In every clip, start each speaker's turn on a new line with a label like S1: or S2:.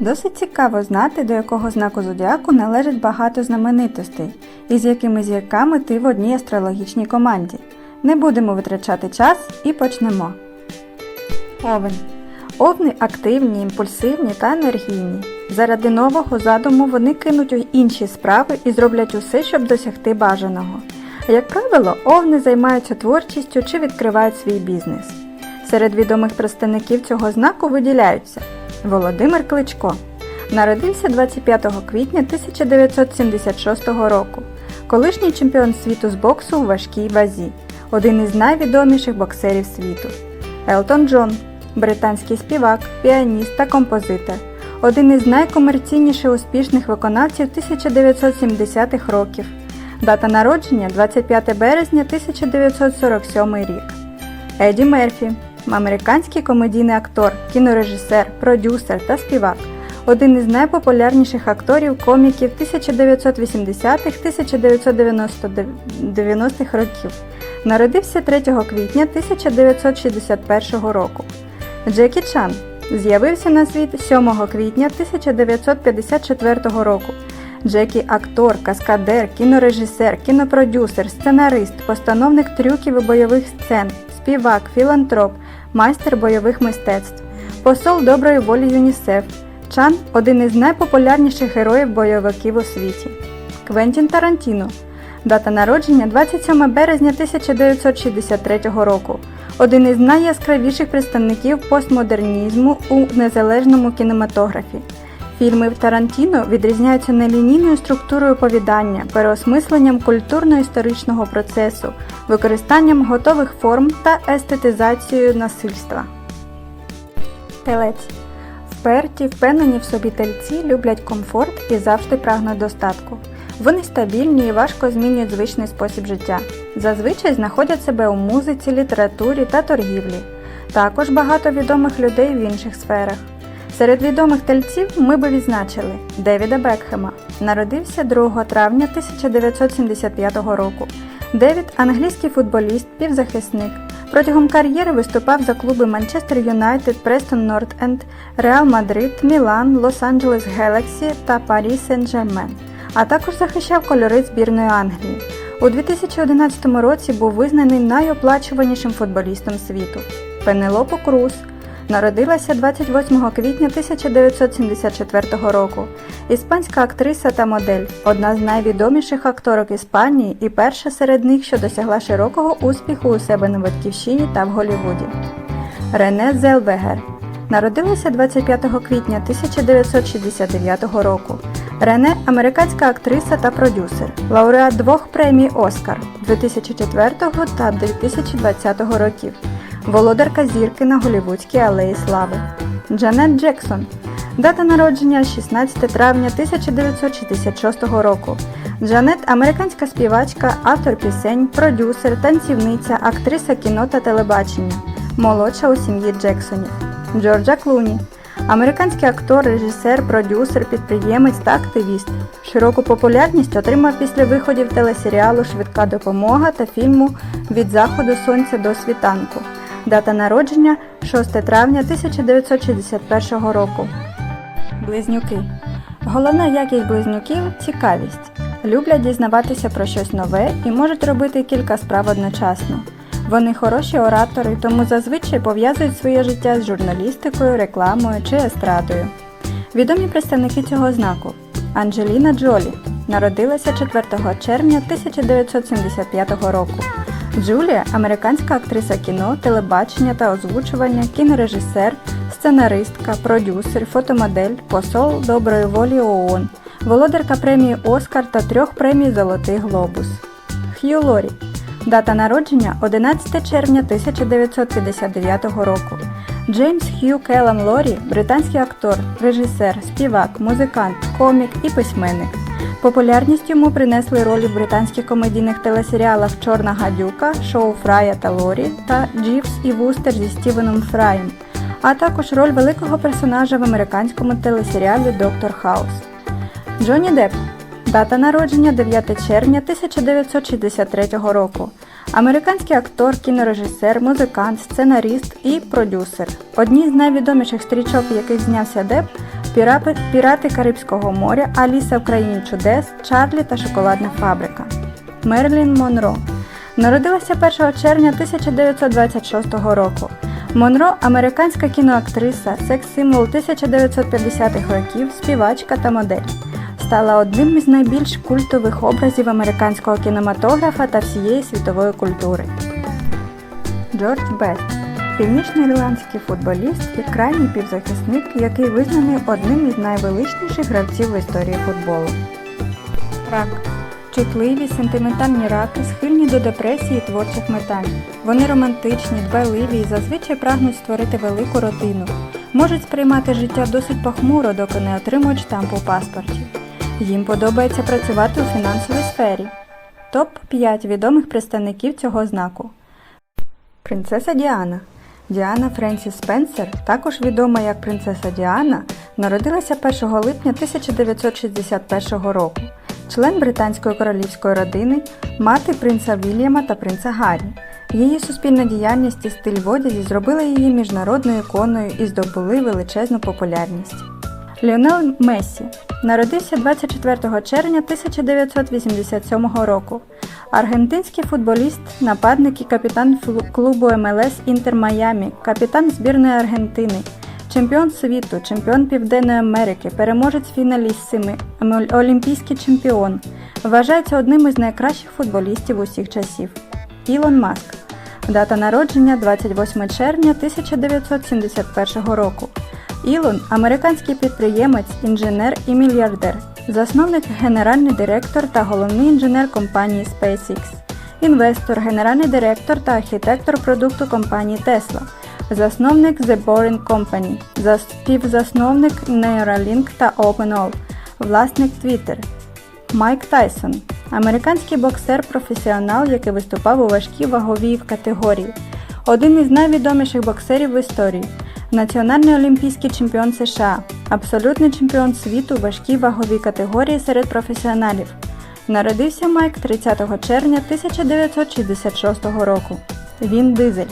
S1: Досить цікаво знати, до якого знаку зодіаку належить багато знаменитостей і з якими зірками ти в одній астрологічній команді. Не будемо витрачати час і почнемо. Овен. Овни активні, імпульсивні та енергійні. Заради нового задуму вони кинуть інші справи і зроблять усе, щоб досягти бажаного. Як правило, овни займаються творчістю чи відкривають свій бізнес. Серед відомих представників цього знаку виділяються Володимир Кличко. Народився 25 квітня 1976 року. Колишній чемпіон світу з боксу у важкій вазі, один із найвідоміших боксерів світу. Елтон Джон, британський співак, піаніст та композитор, один із найкомерційніших успішних виконавців 1970-х років. Дата народження 25 березня 1947 рік. Еді Мерфі, американський комедійний актор, кінорежисер, продюсер та співак, один із найпопулярніших акторів коміків 1990-1990-х років. Народився 3 квітня 1961 року. Джекі Чан з'явився на світ 7 квітня 1954 року. Джекі актор, каскадер, кінорежисер, кінопродюсер, сценарист, постановник трюків і бойових сцен, співак, філантроп, майстер бойових мистецтв, посол доброї волі ЮНІСЕФ. Чан один із найпопулярніших героїв бойовиків у світі. Квентін Тарантіно. Дата народження 27 березня 1963 року. Один із найяскравіших представників постмодернізму у незалежному кінематографі. Фільми Тарантіно відрізняються нелінійною структурою оповідання, переосмисленням культурно-історичного процесу, використанням готових форм та естетизацією насильства. Телець. Вперті, впевнені в собі тельці люблять комфорт і завжди прагнуть достатку. Вони стабільні і важко змінюють звичний спосіб життя. Зазвичай знаходять себе у музиці, літературі та торгівлі. Також багато відомих людей в інших сферах. Серед відомих тельців ми би відзначили Девіда Бекхема. Народився 2 травня 1975 року. Девід англійський футболіст, півзахисник. Протягом кар'єри виступав за клуби Манчестер Юнайтед, Престон Норт Енд, Реал Мадрид, Мілан, Лос-Анджелес Гелексі та Парі Сен-Жермен, а також захищав кольори збірної Англії. У 2011 році був визнаний найоплачуванішим футболістом світу. Пенелопо Круз народилася 28 квітня 1974 року. Іспанська актриса та модель, одна з найвідоміших акторок Іспанії і перша серед них, що досягла широкого успіху у себе на батьківщині та в Голлівуді. Рене Зелвегер народилася 25 квітня 1969 року. Рене американська актриса та продюсер, лауреат двох премій Оскар 2004 та 2020 років, володарка зірки на Голлівудській алеї Слави. Джанет Джексон. Дата народження 16 травня 1966 року. Джанет американська співачка, автор пісень, продюсер, танцівниця, актриса кіно та телебачення, молодша у сім'ї Джексонів. Джорджа Клуні. Американський актор, режисер, продюсер, підприємець та активіст. Широку популярність отримав після виходів телесеріалу Швидка допомога та фільму Від заходу сонця до світанку. Дата народження 6 травня 1961 року. Близнюки. Головна якість близнюків цікавість. Люблять дізнаватися про щось нове і можуть робити кілька справ одночасно. Вони хороші оратори, тому зазвичай пов'язують своє життя з журналістикою, рекламою чи естрадою. Відомі представники цього знаку Анджеліна Джолі народилася 4 червня 1975 року. Джулія американська актриса кіно, телебачення та озвучування, кінорежисер, сценаристка, продюсер, фотомодель, посол доброї волі ООН, володарка премії Оскар та трьох премій Золотий Глобус. Х'ю Лорі Дата народження 11 червня 1959 року. Джеймс Х'ю Келлам Лорі британський актор, режисер, співак, музикант, комік і письменник. Популярність йому принесли ролі в британських комедійних телесеріалах Чорна гадюка, Шоу Фрая та Лорі та Джівс і Вустер зі Стівеном Фраєм, а також роль великого персонажа в американському телесеріалі Доктор Хаус. Джонні Депп Дата народження 9 червня 1963 року. Американський актор, кінорежисер, музикант, сценаріст і продюсер. Одні з найвідоміших стрічок, в яких знявся Деп, Пірапи- Пірати Карибського моря, Аліса в країні чудес, Чарлі та Шоколадна фабрика. Мерлін Монро народилася 1 червня 1926 року. Монро американська кіноактриса, секс-символ 1950-х років, співачка та модель. Стала одним із найбільш культових образів американського кінематографа та всієї світової культури. Джордж Бест північноірландський футболіст і крайній півзахисник, який визнаний одним із найвеличніших гравців в історії футболу. Рак чутливі, сентиментальні раки схильні до депресії творчих метань. Вони романтичні, дбайливі і зазвичай прагнуть створити велику родину. Можуть сприймати життя досить похмуро, доки не отримують штамп у паспорті. Їм подобається працювати у фінансовій сфері. Топ 5 відомих представників цього знаку. Принцеса Діана. Діана Френсіс Спенсер, також відома як принцеса Діана, народилася 1 липня 1961 року. Член британської королівської родини, мати принца Вільяма та принца Гаррі. Її суспільна діяльність і стиль в одязі зробили її міжнародною іконою і здобули величезну популярність. Ліонел Мессі народився 24 червня 1987 року. Аргентинський футболіст, нападник і капітан клубу МЛС Інтер Майамі, капітан збірної Аргентини, чемпіон світу, чемпіон Південної Америки, переможець фіналісими, ем- олімпійський чемпіон. Вважається одним із найкращих футболістів усіх часів. Ілон Маск. Дата народження 28 червня 1971 року. Ілон американський підприємець, інженер і мільярдер, засновник, генеральний директор та головний інженер компанії SpaceX, інвестор, генеральний директор та архітектор продукту компанії Tesla, засновник The Boring Company, співзасновник Neuralink та OpenAll, власник Twitter, Майк Тайсон американський боксер-професіонал, який виступав у важкій ваговій категорії, один із найвідоміших боксерів в історії, національний олімпійський чемпіон США, абсолютний чемпіон світу важкій ваговій категорії серед професіоналів. Народився Майк 30 червня 1966 року. Він дизель.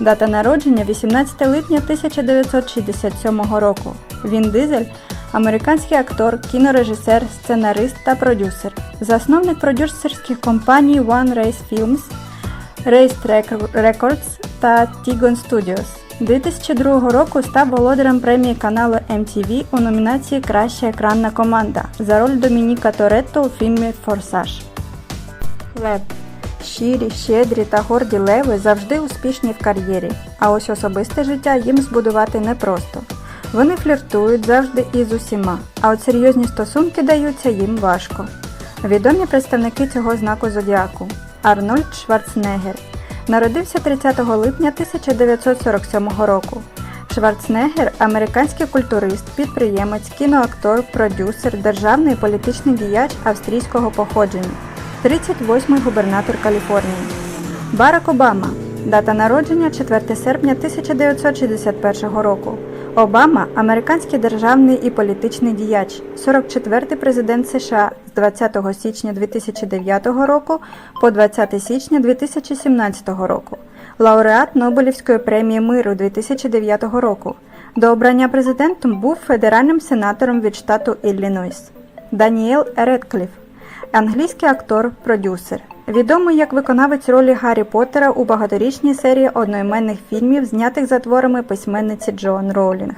S1: Дата народження 18 липня 1967 року. Він дизель американський актор, кінорежисер, сценарист та продюсер, засновник продюсерських компаній One Race Films, Race Records та Tigon Studios. 2002 року став володарем премії каналу MTV у номінації Краща екранна команда за роль Домініка Торетто у фільмі Форсаж. Лев. Щирі, щедрі та горді леви завжди успішні в кар'єрі, а ось особисте життя їм збудувати непросто. Вони фліртують завжди і з усіма, а от серйозні стосунки даються їм важко. Відомі представники цього знаку зодіаку Арнольд Шварценеггер народився 30 липня 1947 року. Шварценеггер – американський культурист, підприємець, кіноактор, продюсер, державний і політичний діяч австрійського походження, 38-й губернатор Каліфорнії. Барак Обама. Дата народження 4 серпня 1961 року. Обама американський державний і політичний діяч, 44-й президент США з 20 січня 2009 року по 20 січня 2017 року, лауреат Нобелівської премії миру 2009 року. До обрання президентом був федеральним сенатором від штату Іллінойс. Даніел Редкліф англійський актор, продюсер. Відомий як виконавець ролі Гаррі Поттера у багаторічній серії одноіменних фільмів, знятих за творами письменниці Джоан Роулінг.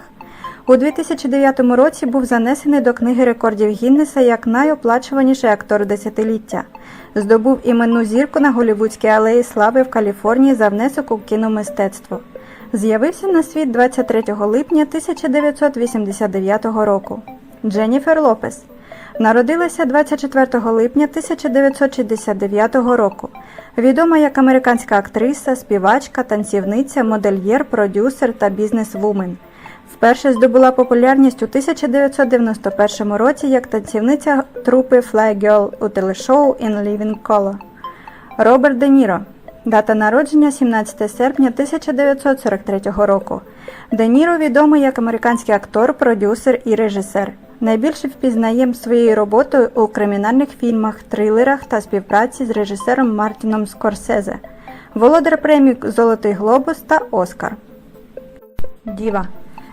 S1: У 2009 році був занесений до книги рекордів Гіннеса як найоплачуваніший актор десятиліття. Здобув іменну зірку на Голівудській алеї Слави в Каліфорнії за внесок у кіномистецтво. З'явився на світ 23 липня 1989 року. Дженніфер Лопес Народилася 24 липня 1969 року. Відома як американська актриса, співачка, танцівниця, модельєр, продюсер та бізнес-вумен. Вперше здобула популярність у 1991 році як танцівниця трупи Fly Girl у телешоу In Living Color. Роберт Де Ніро. Дата народження 17 серпня 1943 року. Де Ніро відомий як американський актор, продюсер і режисер. Найбільше впізнаєм своєю роботою у кримінальних фільмах, трилерах та співпраці з режисером Мартіном Скорсезе, володар премій Золотий Глобус та Оскар. Діва.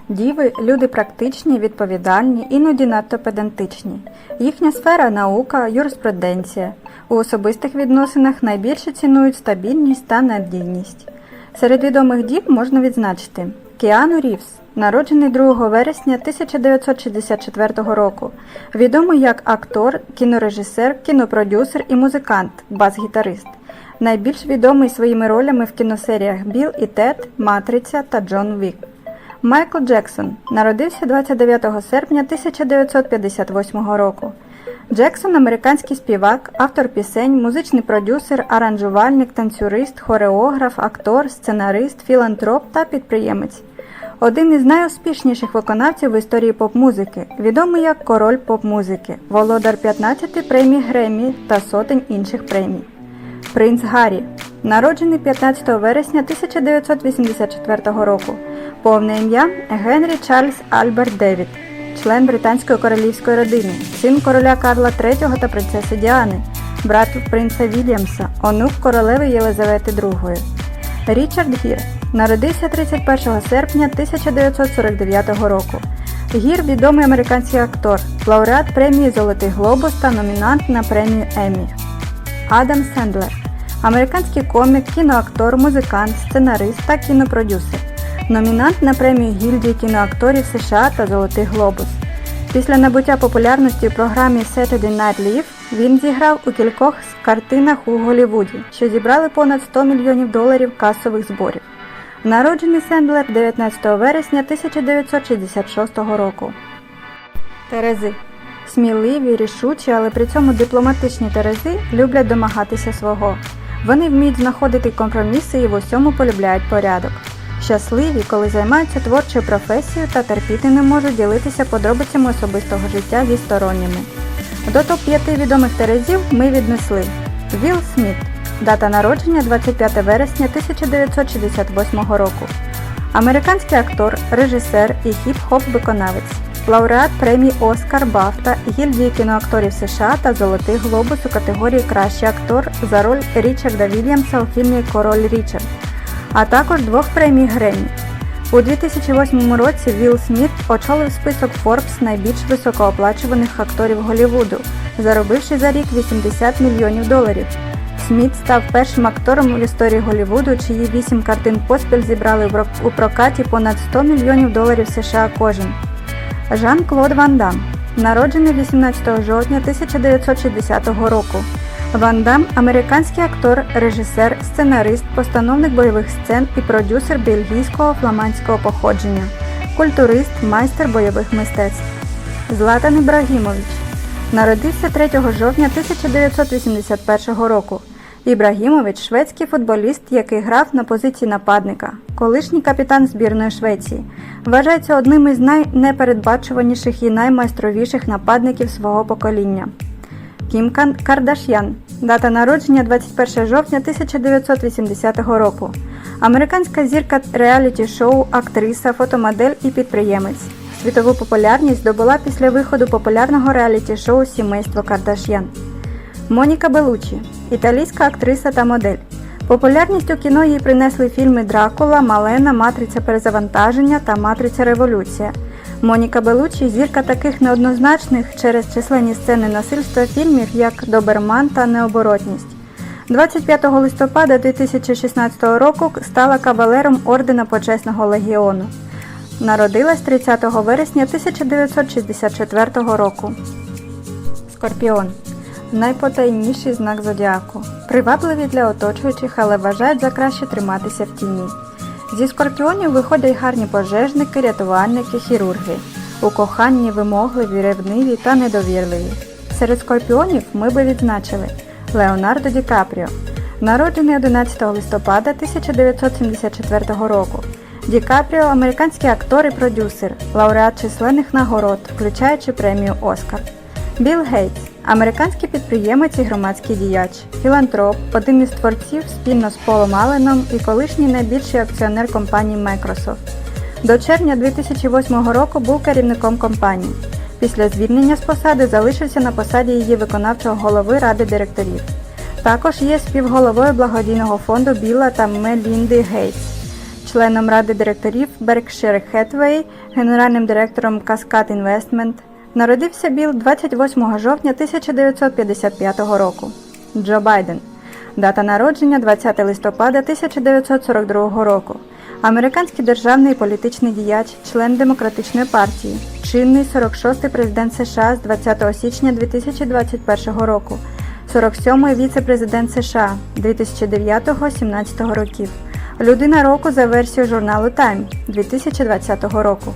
S1: Діви люди практичні, відповідальні, іноді надто педантичні. Їхня сфера наука, юриспруденція. У особистих відносинах найбільше цінують стабільність та надійність. Серед відомих дів можна відзначити Кіану Рівс, народжений 2 вересня 1964 року, відомий як актор, кінорежисер, кінопродюсер і музикант, бас-гітарист. Найбільш відомий своїми ролями в кіносеріях Біл і Тед, Матриця та Джон Вік. Майкл Джексон народився 29 серпня 1958 року. Джексон американський співак, автор пісень, музичний продюсер, аранжувальник, танцюрист, хореограф, актор, сценарист, філантроп та підприємець. Один із найуспішніших виконавців в історії поп-музики, відомий як король поп-музики, володар 15 премій Греммі та сотень інших премій. Принц Гаррі, народжений 15 вересня 1984 року. Повне ім'я Генрі Чарльз Альберт Девід, член британської королівської родини, син короля Карла III та принцеси Діани, брат принца Вільямса, онук королеви Єлизавети II. Річард Гір народився 31 серпня 1949 року. Гір відомий американський актор, лауреат премії Золотий Глобус та номінант на премію Еммі. Адам Сендлер американський комік, кіноактор, музикант, сценарист та кінопродюсер. Номінант на премію гільдії кіноакторів США та Золотий Глобус. Після набуття популярності у програмі Saturday Night Live він зіграв у кількох картинах у Голлівуді, що зібрали понад 100 мільйонів доларів касових зборів. Народжений Сендлер 19 вересня 1966 року. Терези. Сміливі, рішучі, але при цьому дипломатичні терези люблять домагатися свого. Вони вміють знаходити компроміси і в усьому полюбляють порядок. Щасливі, коли займаються творчою професією та терпіти не можуть ділитися подробицями особистого життя зі сторонніми. До топ-5 відомих терезів ми віднесли Вілл Сміт, дата народження 25 вересня 1968 року. Американський актор, режисер і хіп-хоп виконавець, лауреат премій Оскар Бафта, гільдії кіноакторів США та Золотий глобус у категорії Кращий актор за роль Річарда Вільямса у фільмі Король Річард, а також двох премій Греммі. У 2008 році Вілл Сміт очолив список Forbes найбільш високооплачуваних акторів Голлівуду, заробивши за рік 80 мільйонів доларів. Сміт став першим актором в історії Голлівуду, чиї вісім картин поспіль зібрали у прокаті понад 100 мільйонів доларів США кожен. Жан-Клод Ван Дам, народжений 18 жовтня 1960 року. Ван Дам – американський актор, режисер, сценарист, постановник бойових сцен і продюсер бельгійського фламандського походження, культурист, майстер бойових мистецтв. Златан Ібрагімович народився 3 жовтня 1981 року. Ібрагімович шведський футболіст, який грав на позиції нападника, колишній капітан збірної Швеції. Вважається одним із найнепередбачуваніших і наймайстровіших нападників свого покоління. Кім Кардаш'ян. Дата народження 21 жовтня 1980 року. Американська зірка реаліті-шоу, актриса, фотомодель і підприємець. Світову популярність здобула після виходу популярного реаліті-шоу Сімейство Кардаш'ян. Моніка Белучі італійська актриса та модель. Популярність у кіно їй принесли фільми Дракула, Малена, Матриця перезавантаження та Матриця Революція. Моніка Белучі зірка таких неоднозначних через численні сцени насильства фільмів, як Доберман та Необоротність. 25 листопада 2016 року стала кавалером Ордена Почесного Легіону. Народилась 30 вересня 1964 року. Скорпіон найпотайніший знак зодіаку. Привабливі для оточуючих, але вважають за краще триматися в тіні. Зі скорпіонів виходять гарні пожежники, рятувальники, хірурги. У коханні вимогливі, ревниві та недовірливі. Серед скорпіонів ми би відзначили Леонардо Ді Капріо, народжений 11 листопада 1974 року. Ді Капріо – американський актор і продюсер, лауреат численних нагород, включаючи премію Оскар. Білл Гейтс – американський підприємець і громадський діяч, філантроп, один із творців спільно з Полом Алленом і колишній найбільший акціонер компанії Microsoft. До червня 2008 року був керівником компанії. Після звільнення з посади залишився на посаді її виконавчого голови ради директорів. Також є співголовою благодійного фонду Біла та Мелінди Гейтс, членом ради директорів Berkshire Hathaway, генеральним директором Cascade Investment. Народився Білл 28 жовтня 1955 року. Джо Байден. Дата народження 20 листопада 1942 року. Американський державний політичний діяч, член Демократичної партії, чинний 46-й президент США з 20 січня 2021 року, 47-й віце-президент США 2009-17 років, людина року за версією журналу Time 2020 року.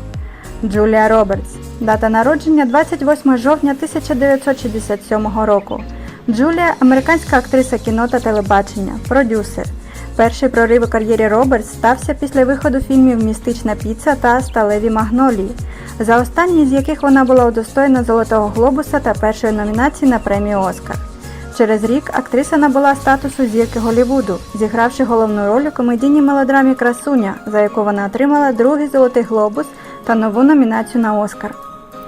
S1: Джулія Робертс. Дата народження 28 жовтня 1967 року. Джулія американська актриса кіно та телебачення, продюсер. Перший прорив у кар'єрі Робертс стався після виходу фільмів Містична піца та Сталеві магнолії, за останні з яких вона була удостоєна Золотого Глобуса та першої номінації на премію Оскар. Через рік актриса набула статусу зірки Голлівуду, зігравши головну роль у комедійній мелодрамі Красуня, за яку вона отримала другий золотий глобус та нову номінацію на Оскар.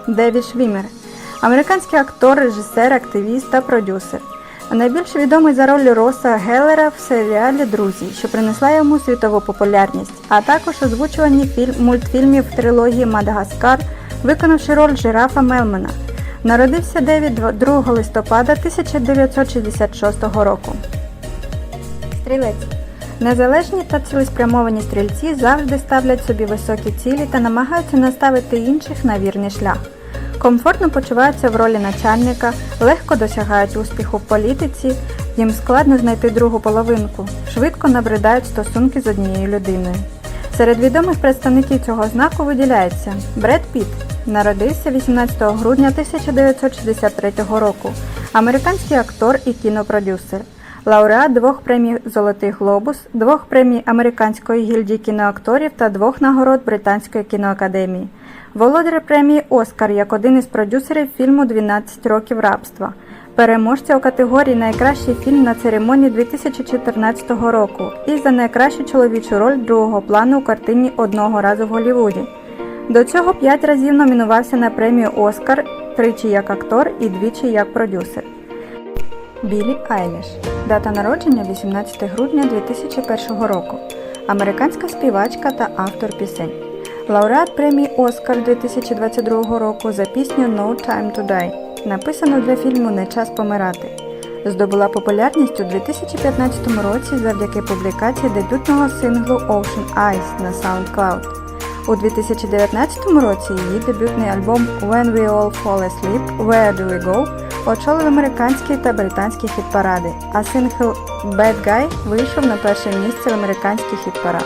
S1: Девід Швімер американський актор, режисер, активіст та продюсер. Найбільш відомий за роль Роса Геллера в серіалі Друзі, що принесла йому світову популярність, а також озвучуванні фільм мультфільмів трилогії Мадагаскар, виконавши роль жирафа Мелмена. Народився Девід 2 листопада 1966 року. Стрілець. Незалежні та цілеспрямовані стрільці завжди ставлять собі високі цілі та намагаються наставити інших на вірний шлях. Комфортно почуваються в ролі начальника, легко досягають успіху в політиці, їм складно знайти другу половинку, швидко набридають стосунки з однією людиною. Серед відомих представників цього знаку виділяється Бред Піт, народився 18 грудня 1963 року, американський актор і кінопродюсер, лауреат двох премій Золотий Глобус, двох премій Американської гільдії кіноакторів та двох нагород Британської кіноакадемії. Володар премії Оскар як один із продюсерів фільму «12 років рабства, переможця у категорії Найкращий фільм на церемонії 2014 року і за найкращу чоловічу роль другого плану у картині Одного разу в Голлівуді. До цього п'ять разів номінувався на премію Оскар, тричі як актор і двічі як продюсер. Білі Айліш. Дата народження 18 грудня 2001 року. Американська співачка та автор пісень. Лауреат премії Оскар 2022 року за пісню No Time to Die, написану для фільму Не час помирати. Здобула популярність у 2015 році завдяки публікації дебютного синглу Ocean Eyes на SoundCloud. У 2019 році її дебютний альбом When We All Fall Asleep Where Do We Go очолив американські та британські хіт-паради, а сингл Bad Guy вийшов на перше місце в американський хіт-парад.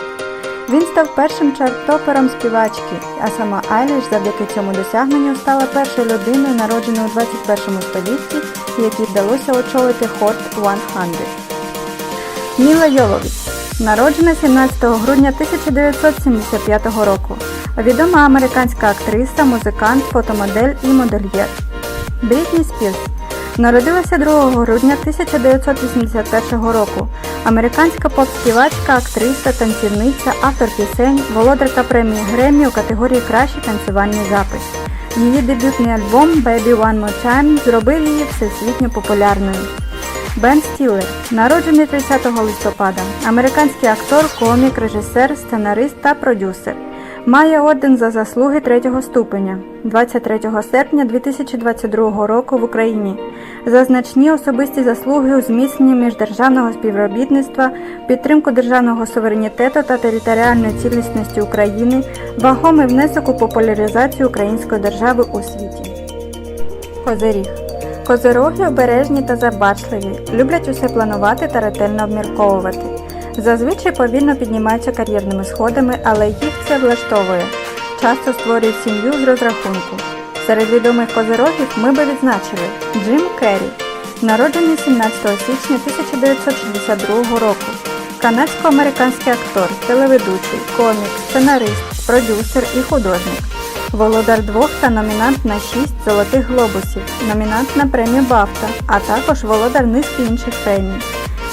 S1: Він став першим чарт-топером співачки, а сама Айліш завдяки цьому досягненню стала першою людиною, народженою у 21 столітті, якій вдалося очолити Hot 100. Міла Йововіч, народжена 17 грудня 1975 року. Відома американська актриса, музикант, фотомодель і модельєр. Брітні Спірс народилася 2 грудня 1981 року. Американська поп-співачка, актриса, танцівниця, автор пісень, володарка премії Греммі у категорії Кращий танцювальний запис. Її дебютний альбом Baby One More Time зробив її всесвітньо популярною. Бен Стілер, народжений 30 листопада, американський актор, комік, режисер, сценарист та продюсер. Має орден за заслуги третього ступеня 23 серпня 2022 року в Україні за значні особисті заслуги у зміцненні міждержавного співробітництва, підтримку державного суверенітету та територіальної цілісності України, вагомий внесок у популяризацію української держави у світі. Козиріг. Козироги обережні та забачливі, люблять усе планувати та ретельно обмірковувати. Зазвичай повільно піднімаються кар'єрними сходами, але їх це влаштовує. Часто створюють сім'ю з розрахунку. Серед відомих козирогів ми би відзначили Джим Керрі, народжений 17 січня 1962 року, канадсько-американський актор, телеведучий, комік, сценарист, продюсер і художник. Володар двох та номінант на шість золотих глобусів, номінант на премію Бафта, а також володар низки інших премій.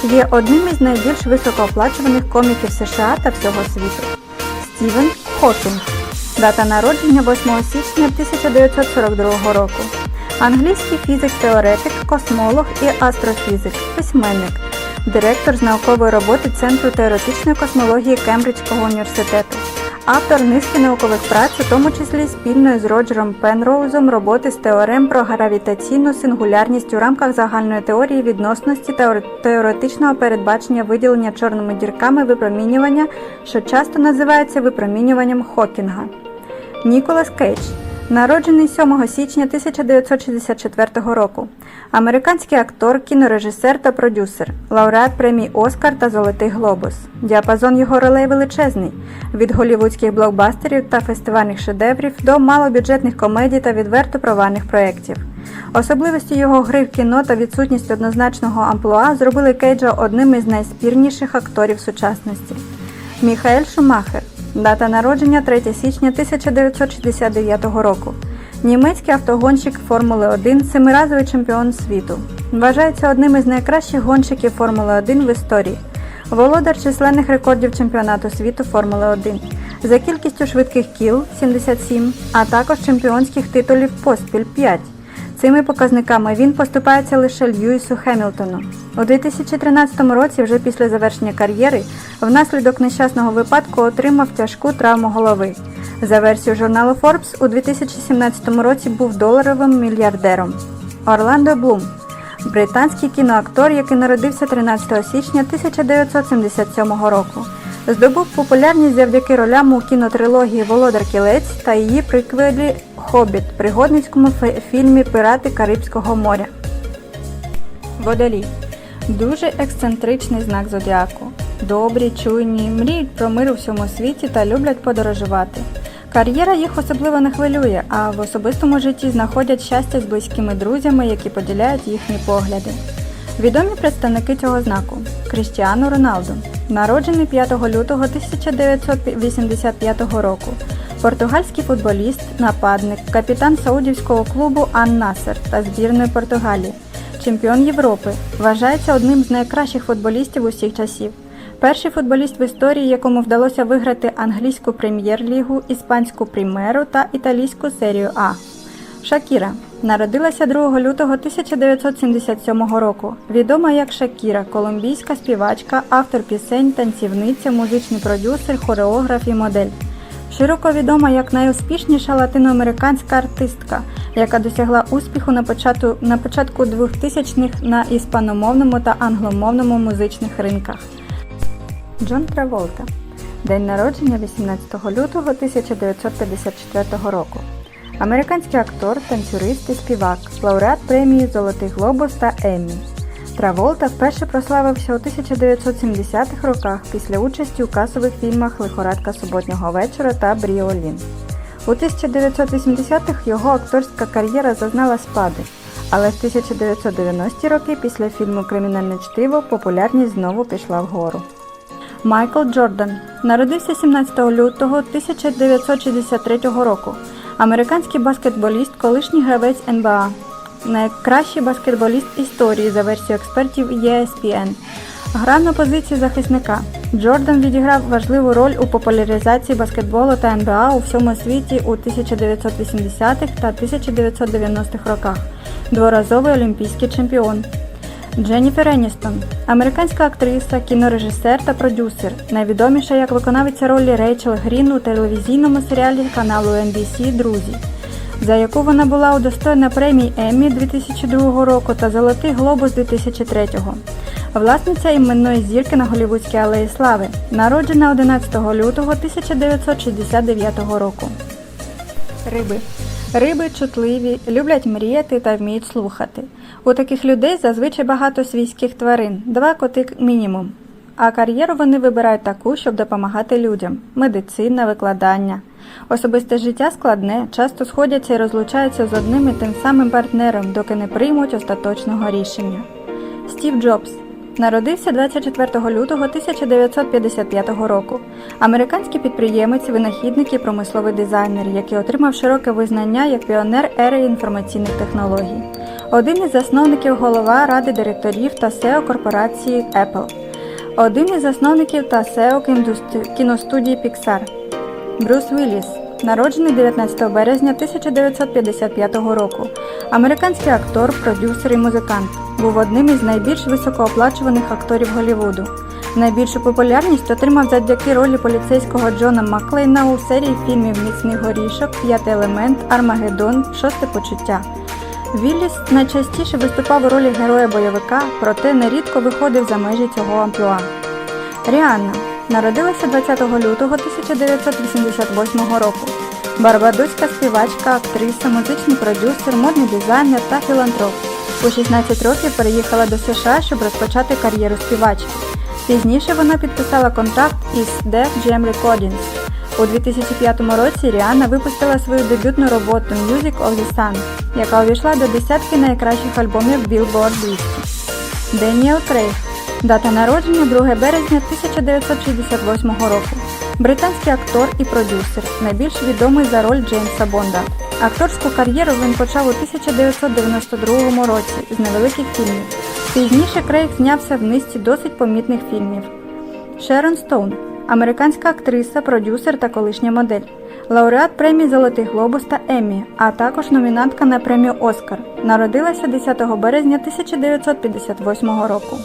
S1: Є одним із найбільш високооплачуваних коміків США та всього світу. Стівен Хокінг. Дата народження 8 січня 1942 року. Англійський фізик-теоретик, космолог і астрофізик, письменник. директор з наукової роботи Центру теоретичної космології Кембриджського університету, автор низки наукових праць, у тому числі спільної з Роджером Пенроузом роботи з теорем про гравітаційну сингулярність у рамках загальної теорії відносності та теоретичного передбачення виділення чорними дірками випромінювання, що часто називається випромінюванням Хокінга. Ніколас Кейдж Народжений 7 січня 1964 року. Американський актор, кінорежисер та продюсер, лауреат премій Оскар та Золотий Глобус. Діапазон його ролей величезний від голівудських блокбастерів та фестивальних шедеврів до малобюджетних комедій та відверто провальних проєктів. Особливості його гри в кіно та відсутність однозначного амплуа зробили Кейджа одним із найспірніших акторів сучасності. Міхаель Шумахер Дата народження 3 січня 1969 року. Німецький автогонщик Формули 1, семиразовий чемпіон світу. Вважається одним із найкращих гонщиків Формули 1 в історії. Володар численних рекордів чемпіонату світу Формули 1 за кількістю швидких кіл 77, а також чемпіонських титулів поспіль 5. Цими показниками він поступається лише Льюісу Хемілтону. У 2013 році, вже після завершення кар'єри, внаслідок нещасного випадку отримав тяжку травму голови. За версією журналу Forbes, у 2017 році був доларовим мільярдером. Орландо Блум британський кіноактор, який народився 13 січня 1977 року. Здобув популярність завдяки ролям у кінотрилогії Володар Кілець та її приквелі Хобіт пригодницькому фільмі Пирати Карибського моря. Водолій дуже ексцентричний знак зодіаку. Добрі, чуйні, мріють про мир у всьому світі та люблять подорожувати. Кар'єра їх особливо не хвилює, а в особистому житті знаходять щастя з близькими друзями, які поділяють їхні погляди. Відомі представники цього знаку. Кріштіану Роналду, народжений 5 лютого 1985 року, португальський футболіст, нападник, капітан саудівського клубу Ан Насер та збірної Португалії, чемпіон Європи, вважається одним з найкращих футболістів усіх часів. Перший футболіст в історії, якому вдалося виграти англійську прем'єр-лігу, іспанську примеру та італійську серію А. Шакіра народилася 2 лютого 1977 року. Відома як Шакіра, колумбійська співачка, автор пісень, танцівниця, музичний продюсер, хореограф і модель. Широко відома як найуспішніша латиноамериканська артистка, яка досягла успіху на початку на початку 2000-х на іспаномовному та англомовному музичних ринках. Джон Траволта. День народження 18 лютого 1954 року. Американський актор, танцюрист і співак, лауреат премії Золотий Глобус та Еммі. Траволта вперше прославився у 1970-х роках після участі у касових фільмах Лихорадка суботнього вечора та Бріолін. У 1980-х його акторська кар'єра зазнала спади, але в 1990-ті роки після фільму Кримінальне чтиво популярність знову пішла вгору. Майкл Джордан народився 17 лютого 1963 року. Американський баскетболіст, колишній гравець НБА, найкращий баскетболіст історії за версією експертів ESPN. Грав на позиції захисника. Джордан відіграв важливу роль у популяризації баскетболу та НБА у всьому світі у 1980-х та 1990-х роках. Дворазовий олімпійський чемпіон. Дженніфер Еністон американська актриса, кінорежисер та продюсер, найвідоміша як виконавиця ролі Рейчел Грін у телевізійному серіалі каналу NBC Друзі, за яку вона була удостоєна премій Еммі 2002 року та Золотий Глобус 2003 Власниця іменної зірки на Голівудській алеї Слави, народжена 11 лютого 1969 року. Риби Риби чутливі, люблять мріяти та вміють слухати. У таких людей зазвичай багато свійських тварин, два коти мінімум. А кар'єру вони вибирають таку, щоб допомагати людям медицина, викладання. Особисте життя складне, часто сходяться і розлучаються з одним і тим самим партнером, доки не приймуть остаточного рішення. Стів Джобс Народився 24 лютого 1955 року. Американський підприємець, винахідник і промисловий дизайнер, який отримав широке визнання як піонер ери інформаційних технологій. Один із засновників голова ради директорів та SEO корпорації Apple. Один із засновників та SEO кіностудії Pixar. Брюс Вілліс народжений 19 березня 1955 року. Американський актор, продюсер і музикант. Був одним із найбільш високооплачуваних акторів Голлівуду. Найбільшу популярність отримав завдяки ролі поліцейського Джона Маклейна у серії фільмів Міцний горішок, П'ятий елемент, Армагеддон, Шосте почуття. Вілліс найчастіше виступав у ролі героя бойовика, проте нерідко виходив за межі цього амплуа. Ріанна народилася 20 лютого 1988 року. Барбадоська співачка, актриса, музичний продюсер, модний дизайнер та філантроп. У 16 років переїхала до США, щоб розпочати кар'єру співачки. Пізніше вона підписала контракт із Def Jam Recordings. У 2005 році Ріанна випустила свою дебютну роботу Music of the Sun, яка увійшла до десятки найкращих альбомів Billboard 200. Деніел Крейг. Дата народження 2 березня 1968 року. Британський актор і продюсер, найбільш відомий за роль Джеймса Бонда. Акторську кар'єру він почав у 1992 році з невеликих фільмів. Пізніше Крейг знявся в низці досить помітних фільмів. Шерон Стоун американська актриса, продюсер та колишня модель, лауреат премій Золотий Глобус та Еммі, а також номінантка на премію Оскар. Народилася 10 березня 1958 року.